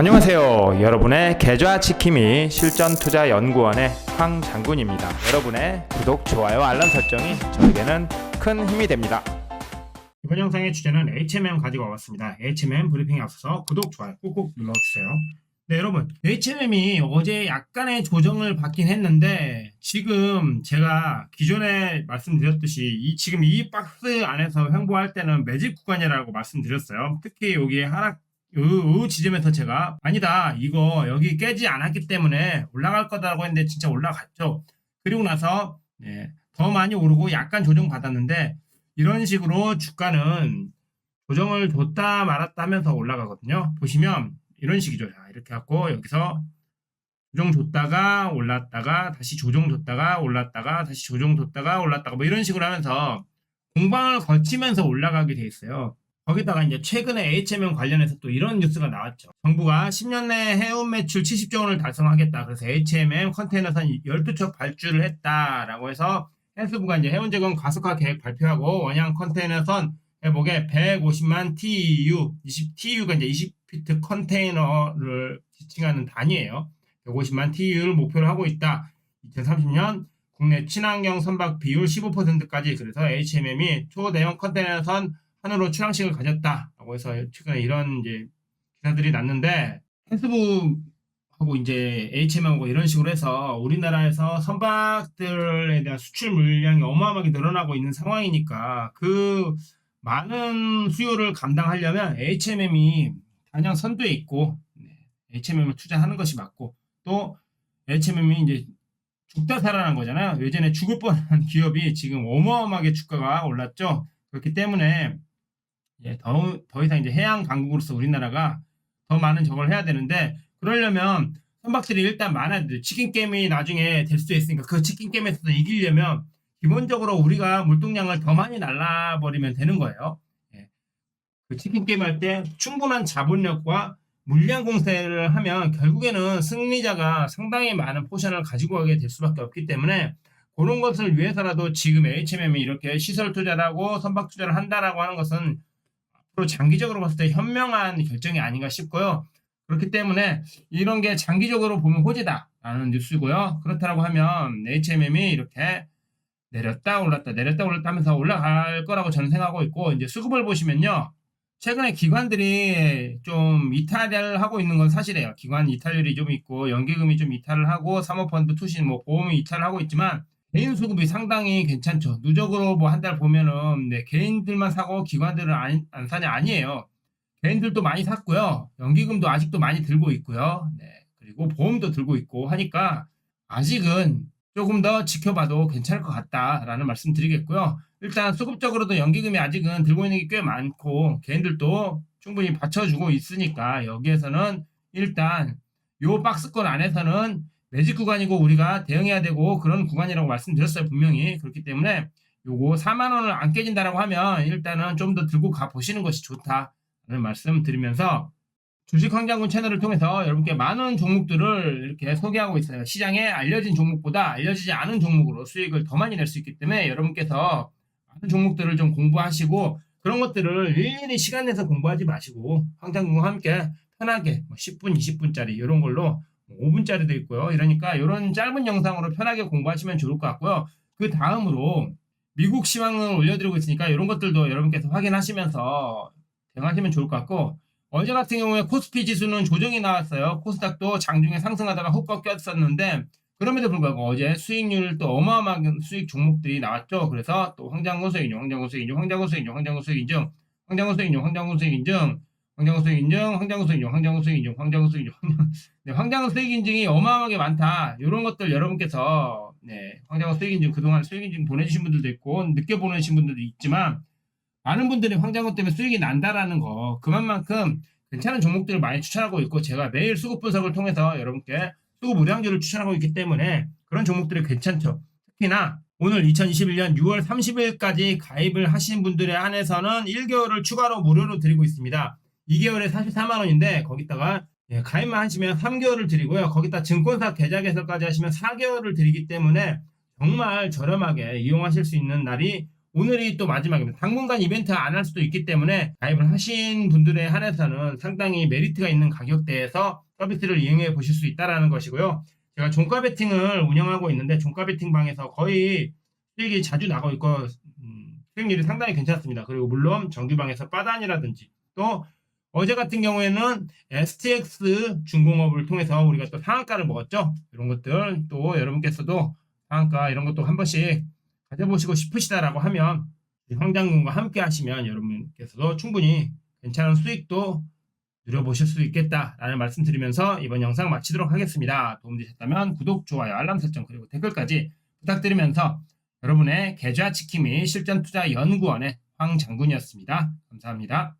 안녕하세요. 여러분의 계좌 지킴이 실전 투자 연구원의 황 장군입니다. 여러분의 구독, 좋아요, 알람 설정이 저에게는 큰 힘이 됩니다. 이번 영상의 주제는 HMM 가지고 와봤습니다. HMM 브리핑에 앞서서 구독, 좋아요 꾹꾹 눌러주세요. 네, 여러분. HMM이 어제 약간의 조정을 받긴 했는데, 지금 제가 기존에 말씀드렸듯이, 이, 지금 이 박스 안에서 횡보할 때는 매집 구간이라고 말씀드렸어요. 특히 여기 하락, 요, 요 지점에서 제가, 아니다, 이거 여기 깨지 않았기 때문에 올라갈 거다라고 했는데, 진짜 올라갔죠. 그리고 나서, 네, 더 많이 오르고 약간 조정 받았는데, 이런 식으로 주가는 조정을 줬다 말았다 하면서 올라가거든요. 보시면, 이런 식이죠. 자, 이렇게 갖고 여기서 조정 줬다가 올랐다가 다시 조정 줬다가 올랐다가 다시 조정 줬다가 올랐다가 뭐 이런 식으로 하면서 공방을 거치면서 올라가게 돼 있어요. 거기다가 이제 최근에 HMM 관련해서 또 이런 뉴스가 나왔죠. 정부가 10년 내 해운 매출 70조 원을 달성하겠다. 그래서 HMM 컨테이너선 12척 발주를 했다라고 해서 헬스부가 이제 해운제공 가속화 계획 발표하고 원양 컨테이너선 회복에 150만 TEU, 20, TEU가 이제 20피트 컨테이너를 지칭하는 단위예요. 150만 TEU를 목표로 하고 있다. 2030년 국내 친환경 선박 비율 15%까지 그래서 HMM이 초대형 컨테이너선 하나로 출항식을 가졌다라고 해서 최근에 이런 이제 기사들이 났는데 헬스부하고 이제 HMM하고 이런 식으로 해서 우리나라에서 선박들에 대한 수출 물량이 어마어마하게 늘어나고 있는 상황이니까 그 많은 수요를 감당하려면 HMM이 단양 선두에 있고 HMM을 투자하는 것이 맞고 또 HMM이 이제 죽다 살아난 거잖아요. 예전에 죽을 뻔한 기업이 지금 어마어마하게 주가가 올랐죠. 그렇기 때문에 예, 더, 더 이상 이제 해양 강국으로서 우리나라가 더 많은 저걸 해야 되는데 그러려면 선박들이 일단 많아야 돼요. 치킨 게임이 나중에 될 수도 있으니까 그 치킨 게임에서 이기려면 기본적으로 우리가 물동량을 더 많이 날라버리면 되는 거예요. 예. 그 치킨 게임 할 때 충분한 자본력과 물량 공세를 하면 결국에는 승리자가 상당히 많은 포션을 가지고 가게 될 수밖에 없기 때문에 그런 것을 위해서라도 지금 HMM이 이렇게 시설 투자를 하고 선박 투자를 한다라고 하는 것은 앞으로 장기적으로 봤을 때 현명한 결정이 아닌가 싶고요. 그렇기 때문에 이런 게 장기적으로 보면 호재다라는 뉴스고요. 그렇다고 하면 HMM이 이렇게 내렸다 올랐다 내렸다 올랐다 하면서 올라갈 거라고 저는 생각하고 있고 이제 수급을 보시면요. 최근에 기관들이 좀 이탈을 하고 있는 건 사실이에요. 기관 이탈률이 좀 있고 연기금이 좀 이탈을 하고 사모펀드 투신 뭐 보험이 이탈을 하고 있지만 개인 수급이 상당히 괜찮죠. 누적으로 뭐 한 달 보면은 네, 개인들만 사고 기관들은 안, 안 사냐 아니에요. 개인들도 많이 샀고요. 연기금도 아직도 많이 들고 있고요. 네. 그리고 보험도 들고 있고 하니까 아직은 조금 더 지켜봐도 괜찮을 것 같다라는 말씀 드리겠고요. 일단 수급적으로도 연기금이 아직은 들고 있는 게 꽤 많고 개인들도 충분히 받쳐주고 있으니까 여기에서는 일단 요 박스권 안에서는 매직 구간이고 우리가 대응해야 되고 그런 구간이라고 말씀드렸어요 분명히 그렇기 때문에 요거 4만 원을 안 깨진다라고 하면 일단은 좀 더 들고 가 보시는 것이 좋다라는 말씀 드리면서 주식 황장군 채널을 통해서 여러분께 많은 종목들을 이렇게 소개하고 있어요. 시장에 알려진 종목보다 알려지지 않은 종목으로 수익을 더 많이 낼 수 있기 때문에 여러분께서 많은 종목들을 좀 공부하시고 그런 것들을 일일이 시간 내서 공부하지 마시고 황장군과 함께 편하게 10분, 20분짜리 이런 걸로 5분짜리도 있고요. 이러니까 이런 짧은 영상으로 편하게 공부하시면 좋을 것 같고요. 그 다음으로 미국 시황을 올려드리고 있으니까 이런 것들도 여러분께서 확인하시면서 대응하시면 좋을 것 같고 어제 같은 경우에 코스피 지수는 조정이 나왔어요. 코스닥도 장중에 상승하다가 훅 꺾였었는데 그럼에도 불구하고 어제 수익률 또 어마어마한 수익 종목들이 나왔죠. 그래서 또 황장군 수익 인증, 황장군 수익 인증, 황장군 수익 인증, 황장군 수익 인증, 황장군 수익 인증, 황장군 수익 인증, 황장군 수익 인증, 황장군 수익 인증, 황장군 수익 인증, 황장군 수익 인증, 황장 네, 황장군 수익 인증이 어마어마하게 많다. 이런 것들 여러분께서 네, 황장군 수익 인증 그동안 수익 인증 보내주신 분들도 있고 늦게 보내주신 분들도 있지만 많은 분들이 황장군 때문에 수익이 난다라는 거 그만큼 괜찮은 종목들을 많이 추천하고 있고 제가 매일 수급 분석을 통해서 여러분께 수급 우량주를 추천하고 있기 때문에 그런 종목들이 괜찮죠. 특히나 오늘 2021년 6월 30일까지 가입을 하신 분들에 한해서는 1개월을 추가로 무료로 드리고 있습니다. 2개월에 44만 원인데 거기다가 예, 가입만 하시면 3개월을 드리고요. 거기다 증권사 계좌 개설까지 하시면 4개월을 드리기 때문에 정말 저렴하게 이용하실 수 있는 날이 오늘이 또 마지막입니다. 당분간 이벤트 안 할 수도 있기 때문에 가입을 하신 분들에 한해서는 상당히 메리트가 있는 가격대에서 서비스를 이용해 보실 수 있다라는 것이고요. 제가 종가 베팅을 운영하고 있는데 종가 베팅 방에서 거의 수익이 자주 나고 있고 음, 수익률이 상당히 괜찮습니다. 그리고 물론 정규방에서 빠단이라든지 또 어제 같은 경우에는 STX 중공업을 통해서 우리가 또 상한가를 먹었죠. 이런 것들 또 여러분께서도 상한가 이런 것도 한 번씩 가져보시고 싶으시다라고 하면 이 황장군과 함께 하시면 여러분께서도 충분히 괜찮은 수익도 누려보실 수 있겠다라는 말씀 드리면서 이번 영상 마치도록 하겠습니다. 도움되셨다면 구독, 좋아요, 알람 설정 그리고 댓글까지 부탁드리면서 여러분의 계좌 지킴이 실전 투자 연구원의 황 장군이었습니다. 감사합니다.